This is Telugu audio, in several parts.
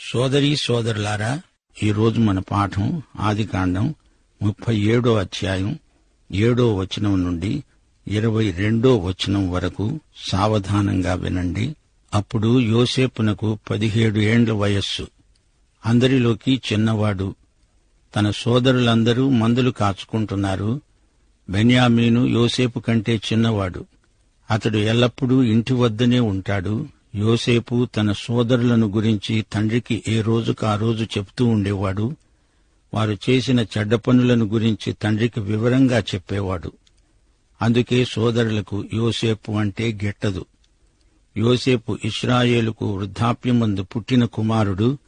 సోదరీ సోదరులారా ఈరోజు మన పాఠం ఆదికాండం ముప్పై ఏడో అధ్యాయం ఏడో వచనం నుండి ఇరవై రెండో వచనం వరకు సావధానంగా వినండి. అప్పుడు యోసేపునకు పదిహేడు ఏండ్ల వయస్సు. అందరిలోకి చిన్నవాడు. తన సోదరులందరూ మందులు కాచుకుంటున్నారు. బెన్యామీను యోసేపు కంటే చిన్నవాడు. అతడు ఎల్లప్పుడూ ఇంటి వద్దనే ఉంటాడు. యోసేపు తన సోదరులను గురించి తండ్రికి ఏ రోజుకు ఆ రోజు చెప్తూ ఉండేవాడు? వారు చేసిన చెడ్డ పనులను గురించి తండ్రికి వివరంగా చెప్పేవాడు. అందుకే సోదరులకు యోసేపు అంటే గిట్టదు. యోసేపు ఇస్రాయేలుకు వృద్ధాప్యమందు పుట్టిన కుమారుడు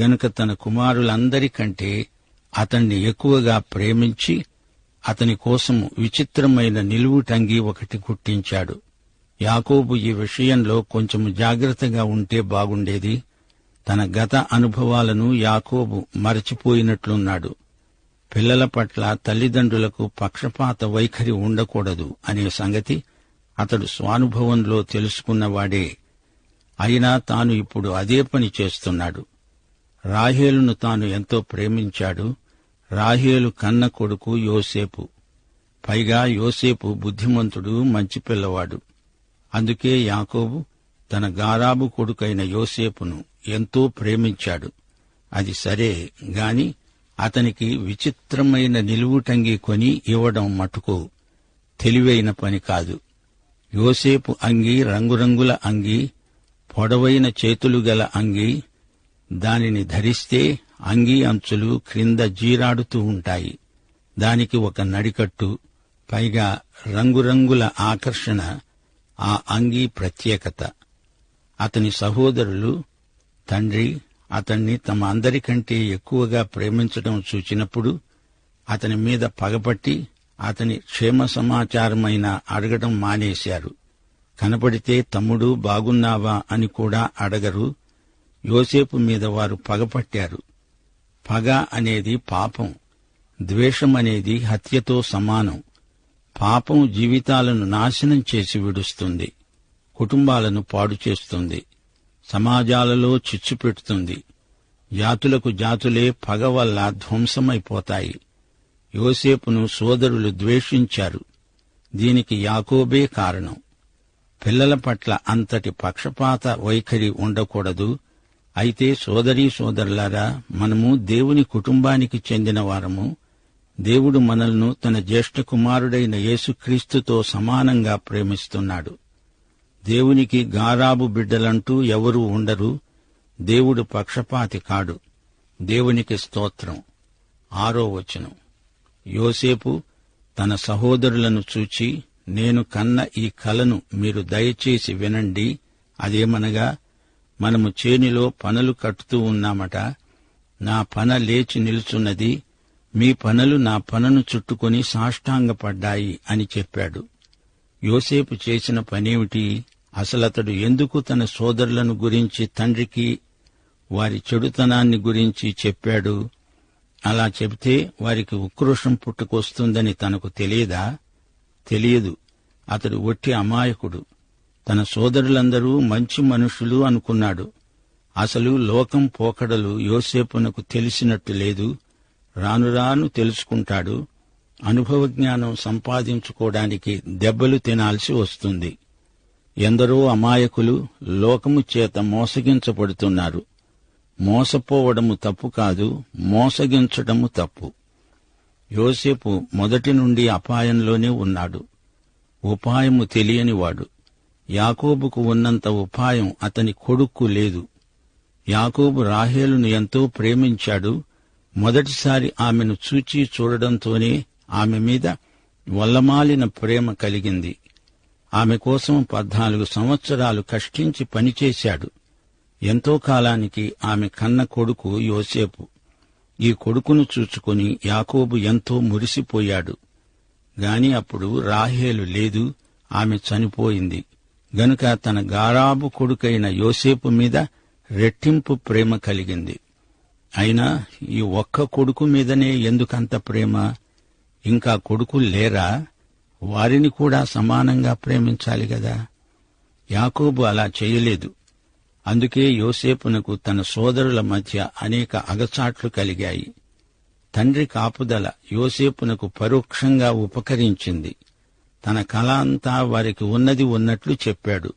గనుక తన కుమారులందరికంటే అతన్ని ఎక్కువగా ప్రేమించి అతని కోసం విచిత్రమైన నిలువుటంగి ఒకటి కుట్టించాడు. యాకోబు ఈ విషయంలో కొంచెం జాగ్రత్తగా ఉంటే బాగుండేది. తన గత అనుభవాలను యాకోబు మరచిపోయినట్లున్నాడు. పిల్లల పట్ల తల్లిదండ్రులకు పక్షపాత వైఖరి ఉండకూడదు అనే సంగతి అతడు స్వానుభవంలో తెలుసుకున్నవాడే. అయినా తాను ఇప్పుడు అదే పని చేస్తున్నాడు. రాహేలును తాను ఎంతో ప్రేమించాడు. రాహేలు కన్న కొడుకు యోసేపు. పైగా యోసేపు బుద్ధిమంతుడు మంచి పిల్లవాడు. అందుకే యాకోబు తన గారాబు కొడుకైన యోసేపును ఎంతో ప్రేమించాడు. అది సరే గాని అతనికి విచిత్రమైన నిలువుటంగి కొని ఇవ్వడం మటుకు తెలివైన పని కాదు. యోసేపు అంగి రంగురంగుల అంగి పొడవైన చేతులు గల అంగి దానిని ధరిస్తే అంగీ అంచులు క్రింద జీరాడుతూ ఉంటాయి. దానికి ఒక నడికట్టు పైగా రంగురంగుల ఆకర్షణ ఆ అంగీ ప్రత్యేకత. అతని సహోదరులు తండ్రి అతన్ని తమ అందరికంటే ఎక్కువగా ప్రేమించడం చూచినప్పుడు అతని మీద పగపట్టి అతని క్షేమ సమాచారమైన అడగడం మానేశారు. కనపడితే తమ్ముడు బాగున్నావా? అని కూడా అడగరు. యోసేపు మీద వారు పగపట్టారు. పగ అనేది పాపం ద్వేషం అనేది హత్యతో సమానం. పాపం జీవితాలను నాశనం చేసి విడుస్తుంది. కుటుంబాలను పాడు చేస్తుంది. సమాజాలలో చిచ్చు పెడుతుంది. జాతులకు జాతులే పగ వల్ల ధ్వంసమైపోతాయి. యోసేపును సోదరులు ద్వేషించారు. దీనికి యాకోబే కారణం. పిల్లల పట్ల అంతటి పక్షపాత వైఖరి ఉండకూడదు. అయితే సోదరీ సోదరులారా మనము దేవుని కుటుంబానికి చెందిన వారము. దేవుడు మనల్ను తన జ్యేష్ఠ కుమారుడైన యేసుక్రీస్తుతో సమానంగా ప్రేమిస్తున్నాడు. దేవునికి గారాబు బిడ్డలంటూ ఎవరూ ఉండరు. దేవుడు పక్షపాతి కాడు. దేవునికి స్తోత్రం. ఆరో వచనం. యోసేపు తన సహోదరులను చూచి నేను కన్న ఈ కలను మీరు దయచేసి వినండి. అదేమనగా మనము చేనిలో పనులు కట్టుతూ ఉన్నామట. నా పన లేచి నిలుచున్నది. మీ పనులు నా పనను చుట్టుకొని సాష్టాంగపడ్డాయి అని చెప్పాడు. యోసేపు చేసిన పనేమిటి? అసలతడు ఎందుకు తన సోదరులను గురించి తండ్రికి వారి చెడుతనాన్ని గురించి చెప్పాడు? అలా చెబితే వారికి ఉక్రోషం పుట్టుకొస్తుందని తనకు తెలియదా? తెలియదు. అతడు ఒట్టి అమాయకుడు. తన సోదరులందరూ మంచి మనుషులు అనుకున్నాడు. అసలు లోకం పోకడలు యోసేపునకు తెలిసినట్టు లేదు. రాను రాను తెలుసుకుంటాడు. అనుభవ జ్ఞానం సంపాదించుకోవడానికి దెబ్బలు తినాల్సి వస్తుంది. ఎందరో అమాయకులు లోకము చేత మోసగించబడుతున్నారు. మోసపోవడము తప్పు కాదు మోసగించడము తప్పు. యోసేపు మొదటి నుండి అపాయంలోనే ఉన్నాడు. ఉపాయము తెలియనివాడు. యాకోబుకు ఉన్నంత ఉపాయం అతని కొడుక్కు లేదు. యాకోబు రాహేలును ఎంతో ప్రేమించాడు మొదటిసారి ఆమెను చూచి చూడడంతోనే ఆమె మీద వల్లమాలిన ప్రేమ కలిగింది. ఆమె కోసం పద్నాలుగు సంవత్సరాలు కష్టించి పనిచేశాడు. ఎంతో కాలానికి ఆమె కన్న కొడుకు యోసేపు. ఈ కొడుకును చూచుకుని యాకోబు ఎంతో మురిసిపోయాడు. గాని అప్పుడు రాహేలు లేదు ఆమె చనిపోయింది. గనుక తన గారాబు కొడుకైన యోసేపు మీద రెట్టింపు ప్రేమ కలిగింది. అయినా ఈ ఒక్క కొడుకు మీదనే ఎందుకంత ప్రేమ? ఇంకా కొడుకు లేరా? వారిని కూడా సమానంగా ప్రేమించాలి గదా యాకోబు అలా చేయలేదు. అందుకే యోసేపునకు తన సోదరుల మధ్య అనేక అగచాట్లు కలిగాయి. తండ్రి కాపుదల యోసేపునకు పరోక్షంగా ఉపకరించింది. తన కళ అంతా వారికి ఉన్నది ఉన్నట్లు చెప్పాడు.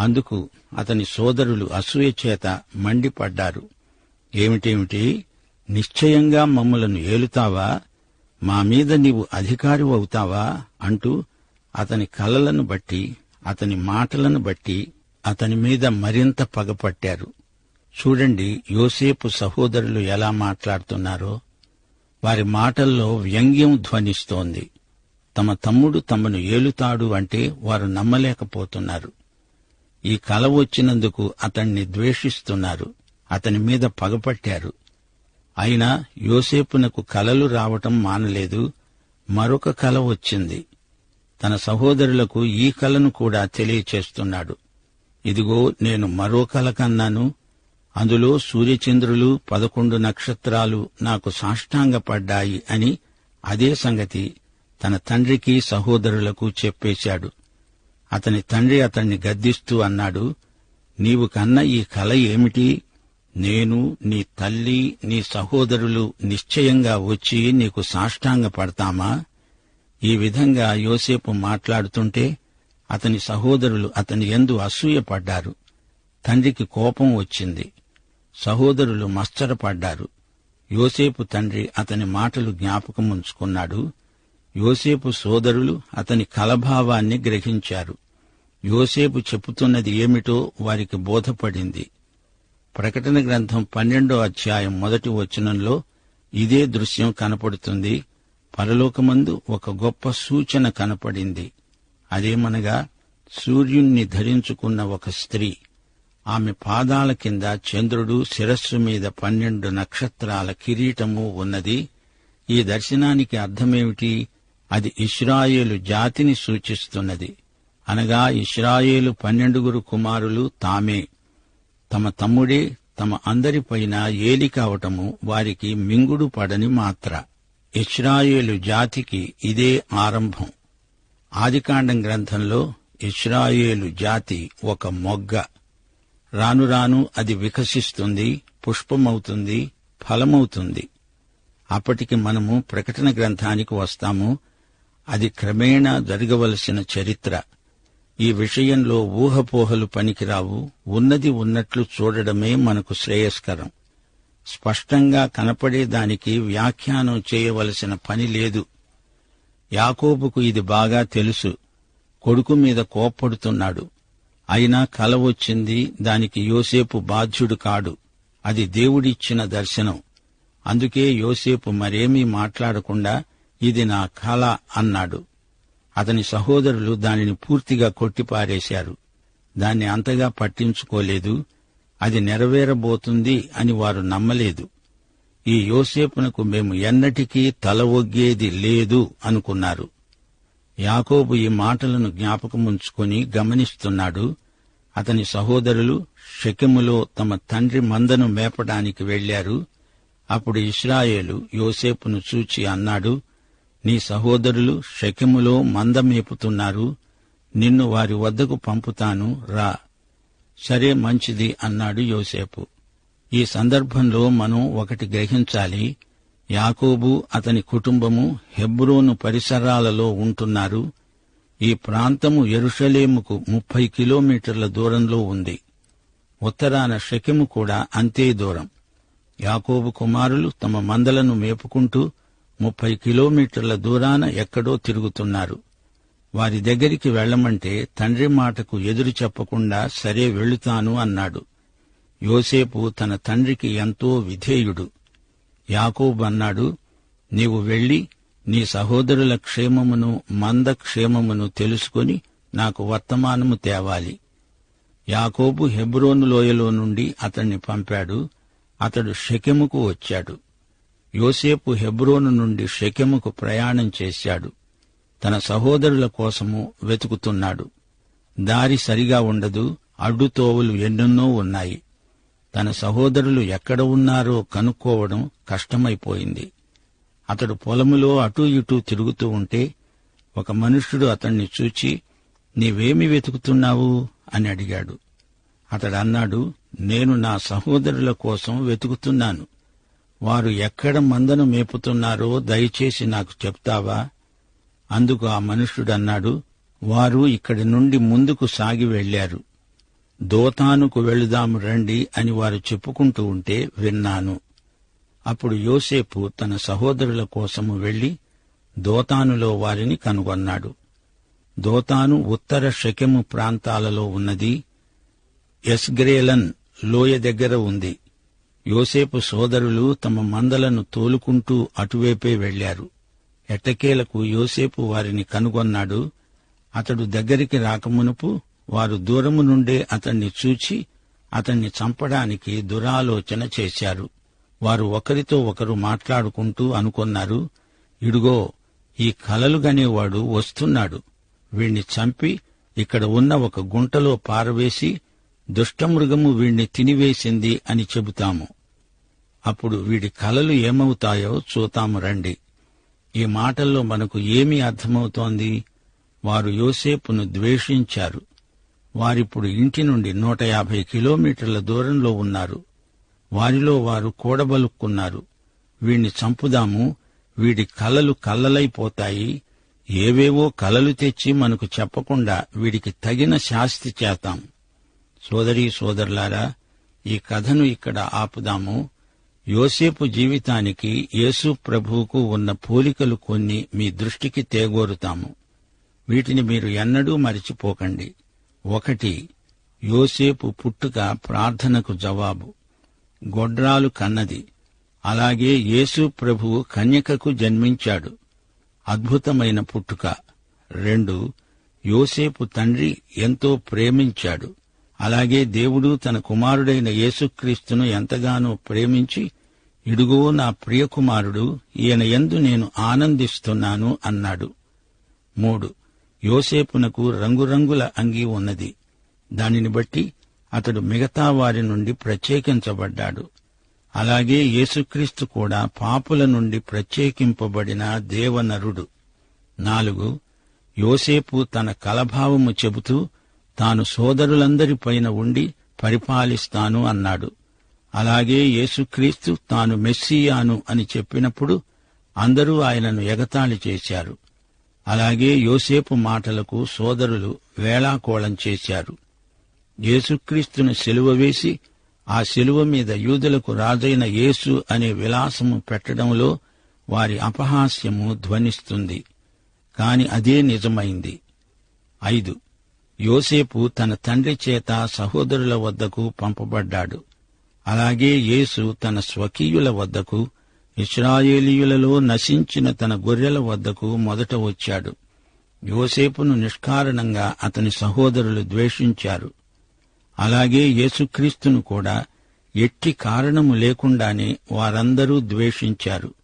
అందుకు అతని సోదరులు అసూయ చేత మండిపడ్డారు. ఏమిటేమిటి? నిశ్చయంగా మమ్మలను ఏలుతావా? మా మీద నీవు అధికారి అవుతావా? అంటూ అతని కలలను బట్టి అతని మాటలను బట్టి అతని మీద మరింత పగపట్టారు. చూడండి యోసేపు సహోదరులు ఎలా మాట్లాడుతున్నారో. వారి మాటల్లో వ్యంగ్యం ధ్వనిస్తోంది. తమ తమ్ముడు తమను ఏలుతాడు అంటే వారు నమ్మలేకపోతున్నారు. ఈ కల వచ్చినందుకు అతణ్ణి ద్వేషిస్తున్నారు. అతని మీద పగపట్టారు. అయినా యోసేపునకు కలలు రావటం మానలేదు. మరొక కల వచ్చింది. తన సహోదరులకు ఈ కలను కూడా తెలియచేస్తున్నాడు. ఇదిగో నేను మరో కల కన్నాను. అందులో సూర్యచంద్రులు పదకొండు నక్షత్రాలు నాకు సాష్టాంగపడ్డాయి అని అదే సంగతి తన తండ్రికి సహోదరులకు చెప్పేశాడు. అతని తండ్రి అతన్ని గద్దిస్తూ అన్నాడు నీవు కన్న ఈ కల ఏమిటి? నేను నీ తల్లి నీ సహోదరులు నిశ్చయంగా వచ్చి నీకు సాష్టాంగ పడతామా ఈ విధంగా యోసేపు మాట్లాడుతుంటే అతని సహోదరులు అతని ఎందు అసూయపడ్డారు. తండ్రికి కోపం వచ్చింది. సహోదరులు మశ్చరపడ్డారు యోసేపు తండ్రి అతని మాటలు జ్ఞాపకముంచుకున్నాడు యోసేపు సోదరులు అతని కలభావాన్ని గ్రహించారు. యోసేపు చెప్పుతున్నది ఏమిటో వారికి బోధపడింది. ప్రకటన గ్రంథం పన్నెండో అధ్యాయం మొదటి వచనంలో ఇదే దృశ్యం కనపడుతుంది. పరలోకమందు ఒక గొప్ప సూచన కనపడింది. అదేమనగా సూర్యుణ్ణి ధరించుకున్న ఒక స్త్రీ ఆమె పాదాల కింద చంద్రుడు శిరస్సు మీద పన్నెండు నక్షత్రాల కిరీటము ఉన్నది. ఈ దర్శనానికి అర్థమేమిటి? అది ఇస్రాయేలు జాతిని సూచిస్తున్నది. అనగా ఇస్రాయేలు పన్నెండుగురు కుమారులు తామే. తమ తమ్ముడే తమ అందరిపైన ఏలి కావటము వారికి మింగుడు పడని మాత్ర. ఇస్రాయేలు జాతికి ఇదే ఆరంభం. ఆదికాండం గ్రంథంలో ఇస్రాయేలు జాతి ఒక మొగ్గ. రాను రాను అది వికసిస్తుంది పుష్పమవుతుంది ఫలమవుతుంది. అప్పటికి మనము ప్రకటన గ్రంథానికి వస్తాము. అది క్రమేణా జరగవలసిన చరిత్ర. ఈ విషయంలో ఊహపోహలు పనికిరావు. ఉన్నది ఉన్నట్లు చూడడమే మనకు శ్రేయస్కరం. స్పష్టంగా కనపడే దానికి వ్యాఖ్యానం చేయవలసిన పని లేదు. యాకోబుకు ఇది బాగా తెలుసు. కొడుకు మీద కోప్పడుతున్నాడు. అయినా కల వచ్చింది దానికి యోసేపు బాధ్యుడు కాడు. అది దేవుడిచ్చిన దర్శనం. అందుకే యోసేపు మరేమీ మాట్లాడకుండా ఇది నా కళ అన్నాడు. అతని సహోదరులు దానిని పూర్తిగా కొట్టిపారేశారు. దాన్ని అంతగా పట్టించుకోలేదు. అది నెరవేరబోతుంది అని వారు నమ్మలేదు. ఈ యోసేపునకు మేము ఎన్నటికీ తల ఒగ్గేది లేదు అనుకున్నారు. యాకోబు ఈ మాటలను జ్ఞాపకముంచుకొని గమనిస్తున్నాడు. అతని సహోదరులు షకెములో తమ తండ్రి మందను మేపడానికి వెళ్ళారు అప్పుడు ఇస్రాయేలు యోసేపును చూచి అన్నాడు నీ సహోదరులు షెకెములో మంద మేపుతున్నారు. నిన్ను వారి వద్దకు పంపుతాను రా. సరే మంచిది అన్నాడు యోసేపు. ఈ సందర్భంలో మనం ఒకటి గ్రహించాలి. యాకోబు అతని కుటుంబము హెబ్రోను పరిసరాలలో ఉంటున్నారు. ఈ ప్రాంతము ఎరుషలేముకు ముప్పై కిలోమీటర్ల దూరంలో ఉంది. ఉత్తరాన శకిము కూడా అంతే దూరం. యాకోబు కుమారులు తమ మందలను మేపుకుంటూ ముప్పై కిలోమీటర్ల దూరాన ఎక్కడో తిరుగుతున్నారు. వారి దగ్గరికి వెళ్ళమంటే తండ్రి మాటకు ఎదురు చెప్పకుండా సరే వెళుతాను అన్నాడు. యోసేపు తన తండ్రికి ఎంతో విధేయుడు. యాకోబు అన్నాడు నీవు వెళ్ళి నీ సహోదరుల క్షేమమును మంద క్షేమమును తెలుసుకొని నాకు వర్తమానము తేవాలి. యాకోబు హెబ్రోను లోయలో నుండి అతణ్ణి పంపాడు. అతడు షెకెముకు వచ్చాడు. యోసేపు హెబ్రోను నుండి షెకెముకు ప్రయాణం చేశాడు. తన సహోదరుల కోసము వెతుకుతున్నాడు. దారి సరిగా ఉండదు అడ్డుతోవులు ఎన్నెన్నో ఉన్నాయి. తన సహోదరులు ఎక్కడ ఉన్నారో కనుక్కోవడం కష్టమైపోయింది. అతడు పొలములో అటూ ఇటూ తిరుగుతూ ఉంటే ఒక మనుష్యుడు అతణ్ణి చూచి నీవేమి వెతుకుతున్నావు? అని అడిగాడు. అతడన్నాడు నేను నా సహోదరుల కోసం వెతుకుతున్నాను. వారు ఎక్కడ మందను మేపుతున్నారో దయచేసి నాకు చెప్తావా? అందుకు ఆ మనుష్యుడన్నాడు వారు ఇక్కడి నుండి ముందుకు సాగి వెళ్ళారు దోతానుకు వెళుదాము రండి అని వారు చెప్పుకుంటూ ఉంటే విన్నాను. అప్పుడు యోసేపు తన సహోదరుల కోసము వెళ్ళి దోతానులో వారిని కనుగొన్నాడు. దోతాను ఉత్తర షకెము ప్రాంతాలలో ఉన్నది ఎస్గ్రేలన్ లోయ దగ్గర ఉంది. యోసేపు సోదరులు తమ మందలను తోలుకుంటూ అటువైపే వెళ్ళారు ఎట్టకేలకు యోసేపు వారిని కనుగొన్నాడు. అతడు దగ్గరికి రాకమునుపు వారు దూరము నుండే అతన్ని చూచి అతన్ని చంపడానికి దురాలోచన చేశారు. వారు ఒకరితో ఒకరు మాట్లాడుకుంటూ అనుకొన్నారు ఇడుగో ఈ కలలు గనేవాడు వస్తున్నాడు. వీణ్ణి చంపి ఇక్కడ ఉన్న ఒక గుంటలో పారవేసి దుష్టమృగము వీణ్ణి తినివేసింది అని చెబుతాము. అప్పుడు వీడి కలలు ఏమవుతాయో చూతాము రండి. ఈ మాటల్లో మనకు ఏమి అర్థమవుతోంది? వారు యోసేపును ద్వేషించారు. వారిప్పుడు ఇంటి నుండి నూట యాభై కిలోమీటర్ల దూరంలో ఉన్నారు. వారిలో వారు కూడబలుక్కున్నారు. వీణ్ణి చంపుదాము. వీడి కలలు కళ్ళలైపోతాయి ఏవేవో కలలు తెచ్చి మనకు చెప్పకుండా వీడికి తగిన శాస్తి చేతాం. సోదరీ సోదరులారా ఈ కథను ఇక్కడ ఆపుదాము. యోసేపు జీవితానికి యేసు ప్రభువుకు ఉన్న పోలికలు కొన్ని మీ దృష్టికి తేగోరుతాము. వీటిని మీరు ఎన్నడూ మరిచిపోకండి. ఒకటి యోసేపు పుట్టుక ప్రార్థనకు జవాబు. గొడ్రాలు కన్నది. అలాగే యేసు ప్రభువు కన్యకకు జన్మించాడు. అద్భుతమైన పుట్టుక. రెండు యోసేపు తండ్రి ఎంతో ప్రేమించాడు. అలాగే దేవుడు తన కుమారుడైన యేసుక్రీస్తును ఎంతగానో ప్రేమించి ఇడుగో నా ప్రియకుమారుడు ఈయన ఎందు నేను ఆనందిస్తున్నాను అన్నాడు. మూడు యోసేపునకు రంగురంగుల అంగీ ఉన్నది. దానిని బట్టి అతడు మిగతా వారి నుండి ప్రత్యేకించబడ్డాడు. అలాగే యేసుక్రీస్తు కూడా పాపుల నుండి ప్రత్యేకింపబడిన దేవనరుడు. నాలుగు యోసేపు తన కలభావము చెబుతూ తాను సోదరులందరిపైన ఉండి పరిపాలిస్తాను అన్నాడు. అలాగే యేసుక్రీస్తు తాను మెస్సియాను అని చెప్పినప్పుడు అందరూ ఆయనను ఎగతాళి చేశారు. అలాగే యోసేపు మాటలకు సోదరులు వేళాకోళం చేశారు. యేసుక్రీస్తును సెలువ వేసి ఆ శిలువ మీద యూదులకు రాజైన యేసు అనే విలాసము పెట్టడంలో వారి అపహాస్యము ధ్వనిస్తుంది. కాని అదే నిజమైంది. ఐదు. యోసేపు తన తండ్రి చేత సహోదరుల వద్దకు పంపబడ్డాడు. అలాగే యేసు తన స్వకీయుల వద్దకు ఇస్రాయేలీయులలో నశించిన తన గొర్రెల వద్దకు మొదట వచ్చాడు. యోసేపును నిష్కారణంగా అతని సహోదరులు ద్వేషించారు. అలాగే యేసుక్రీస్తును కూడా ఎట్టి కారణము లేకుండానే వారందరూ ద్వేషించారు.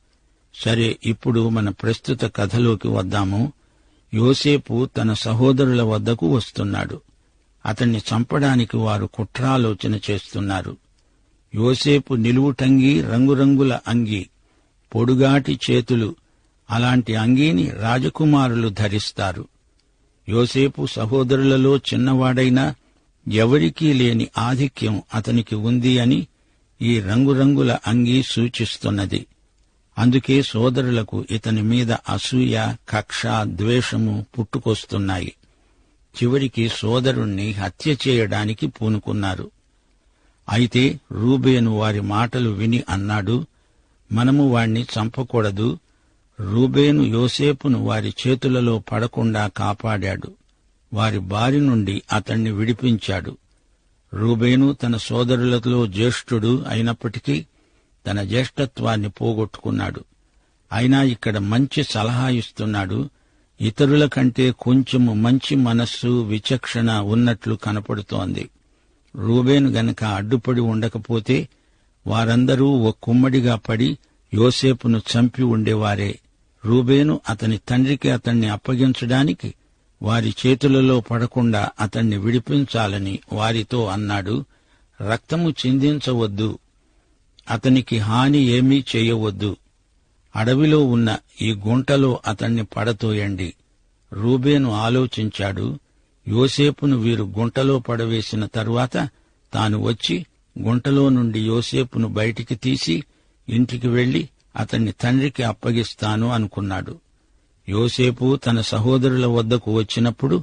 సరే ఇప్పుడు మన ప్రస్తుత కథలోకి వద్దాము. యోసేపు తన సహోదరుల వద్దకు వస్తున్నాడు. అతన్ని చంపడానికి వారు కుట్రాలోచన చేస్తున్నారు. యోసేపు నిలువుటంగి రంగురంగుల అంగి పొడుగాటి చేతులు అలాంటి అంగీని రాజకుమారులు ధరిస్తారు. యోసేపు సహోదరులలో చిన్నవాడైనా ఎవరికీ లేని ఆధిక్యం అతనికి ఉంది అని ఈ రంగురంగుల అంగీ సూచిస్తున్నది. అందుకే సోదరులకు ఇతని మీద అసూయ కక్ష ద్వేషము పుట్టుకొస్తున్నాయి. చివరికి సోదరుణ్ణి హత్య చేయడానికి పూనుకున్నారు. అయితే రూబేను వారి మాటలు విని అన్నాడు మనము వాణ్ణి చంపకూడదు. రూబేను యోసేపును వారి చేతులలో పడకుండా కాపాడాడు. వారి బారి నుండి అతణ్ణి విడిపించాడు. రూబేను తన సోదరులతో జ్యేష్ఠుడు అయినప్పటికీ తన జ్యేష్ఠత్వాన్ని పోగొట్టుకున్నాడు. అయినా ఇక్కడ మంచి సలహా ఇస్తున్నాడు. ఇతరుల కంటే కొంచెం మంచి మనస్సు విచక్షణ ఉన్నట్లు కనపడుతోంది. రూబేను గనక అడ్డుపడి ఉండకపోతే వారందరూ ఓ కుమ్మడిగా పడి యోసేపును చంపి ఉండేవారే. రూబేను అతని తండ్రికి అతన్ని అప్పగించడానికి వారి చేతులలో పడకుండా అతన్ని విడిపించాలని వారితో అన్నాడు. రక్తము చిందించవద్దు. అతనికి హాని ఏమీ చేయవద్దు. అడవిలో ఉన్న ఈ గుంటలో అతన్ని పడతోయండి. రూబేను ఆలోచించాడు. యోసేపును వీరు గుంటలో పడవేసిన తరువాత తాను వచ్చి గుంటలో నుండి యోసేపును బయటికి తీసి ఇంటికి వెళ్ళి అతన్ని తండ్రికి అప్పగిస్తాను అనుకున్నాడు. యోసేపు తన సహోదరుల వద్దకు వచ్చినప్పుడు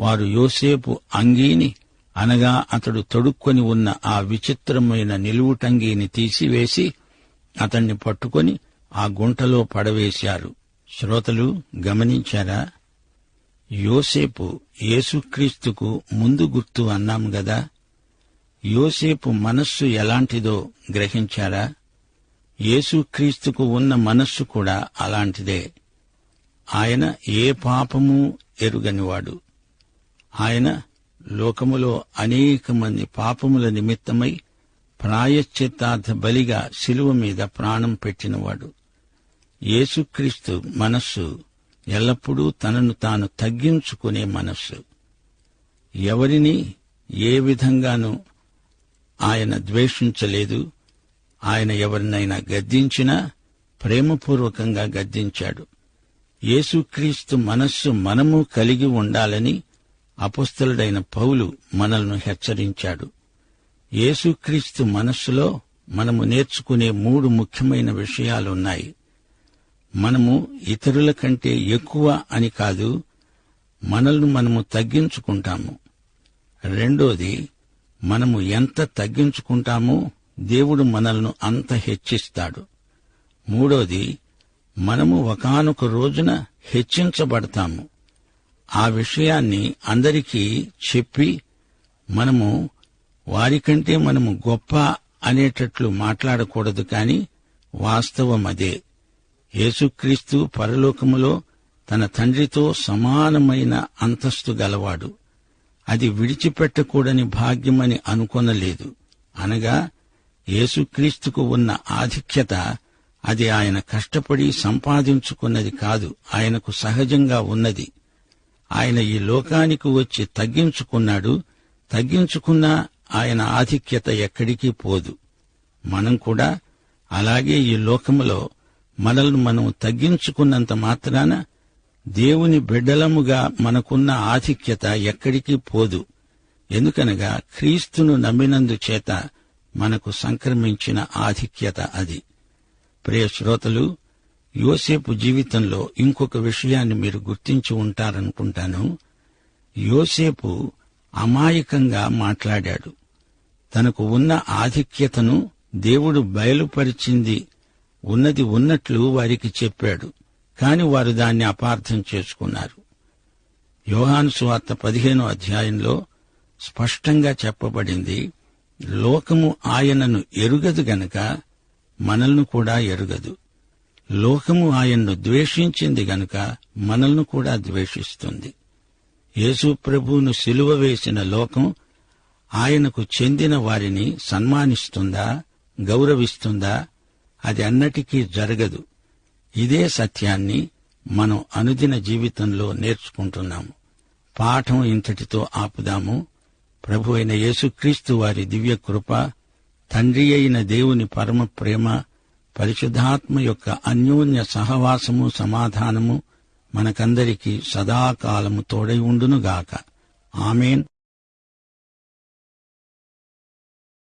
వారు యోసేపు అంగీని అనగా అతడు తొడుక్కొని ఉన్న ఆ విచిత్రమైన నిలువుటంగీని తీసివేసి అతన్ని పట్టుకొని ఆ గుంటలో పడవేశారు. శ్రోతలు గమనించారా? యోసేపు యేసుక్రీస్తుకు ముందు గుర్తు అన్నాం గదా. యోసేపు మనస్సు ఎలాంటిదో గ్రహించారా? యేసుక్రీస్తుకు ఉన్న మనస్సు కూడా అలాంటిదే. ఆయన ఏ పాపము ఎరుగనివాడు. ఆయన లోకములో అనేక మంది పాపముల నిమిత్తమై ప్రాయశ్చిత్తార్థ బలిగా శిలువ మీద ప్రాణం పెట్టినవాడు. యేసుక్రీస్తు మనస్సు ఎల్లప్పుడూ తనను తాను తగ్గించుకునే మనస్సు. ఎవరిని ఏ విధంగానూ ఆయన ద్వేషించలేదు. ఆయన ఎవరినైనా గద్దించినా ప్రేమపూర్వకంగా గద్దించాడు. యేసుక్రీస్తు మనస్సు మనము కలిగి ఉండాలని అపుస్తలుడైన పౌలు మనల్ని హెచ్చరించాడు. యేసుక్రీస్తు మనస్సులో మనము నేర్చుకునే మూడు ముఖ్యమైన విషయాలున్నాయి. మనము ఇతరుల కంటే ఎక్కువ అని కాదు మనల్ని మనము తగ్గించుకుంటాము. రెండోది మనము ఎంత తగ్గించుకుంటామో దేవుడు మనల్ని అంత హెచ్చిస్తాడు. మూడోది మనము ఒకానొక రోజున హెచ్చించబడతాము. ఆ విషయాన్ని అందరికీ చెప్పి మనము వారికంటే మనము గొప్ప అనేటట్లు మాట్లాడకూడదు కాని వాస్తవం అదే. యేసుక్రీస్తు పరలోకములో తన తండ్రితో సమానమైన అంతస్తు గలవాడు. అది విడిచిపెట్టకూడని భాగ్యమని అనుకొనలేదు. అనగా యేసుక్రీస్తుకు ఉన్న ఆధిక్యత అది ఆయన కష్టపడి సంపాదించుకున్నది కాదు ఆయనకు సహజంగా ఉన్నది. ఆయన ఈ లోకానికి వచ్చి తగ్గించుకున్నాడు తగ్గించుకున్నా ఆయన ఆధిక్యత ఎక్కడికి పోదు. మనం కూడా అలాగే ఈ లోకములో మనల్ని మనం తగ్గించుకున్నంత మాత్రాన దేవుని బిడ్డలముగా మనకున్న ఆధిక్యత ఎక్కడికి పోదు. ఎందుకనగా క్రీస్తును నమ్మినందు చేత మనకు సంక్రమించిన ఆధిక్యత అది. ప్రియ శ్రోతలు యోసేపు జీవితంలో ఇంకొక విషయాన్ని మీరు గుర్తించి ఉంటారనుకుంటాను. యోసేపు అమాయకంగా మాట్లాడాడు. తనకు ఉన్న ఆధిక్యతను దేవుడు బయలుపరిచింది ఉన్నది ఉన్నట్లు వారికి చెప్పాడు కాని వారు దాన్ని అపార్థం చేసుకున్నారు. యోహాను సువార్త పదిహేనో అధ్యాయంలో స్పష్టంగా చెప్పబడింది లోకము ఆయనను ఎరుగదు గనక మనల్ని కూడా ఎరుగదు. లోకము ఆయన్ను ద్వేషించింది గనుక మనల్ని కూడా ద్వేషిస్తుంది. యేసు ప్రభువును సిలువ వేసిన లోకం ఆయనకు చెందిన వారిని సన్మానిస్తుందా గౌరవిస్తుందా అది అన్నటికీ జరగదు. ఇదే సత్యాన్ని మనం అనుదిన జీవితంలో నేర్చుకుంటున్నాము. పాఠం ఇంతటితో ఆపుదాము. ప్రభు అయిన యేసుక్రీస్తు వారి దివ్య కృప తండ్రి అయిన దేవుని పరమ ప్రేమ పరిశుద్ధాత్మ యొక్క అన్యోన్య సహవాసము సమాధానము మనకందరికీ సదాకాలము తోడై ఉండునుగాక. ఆమెన్.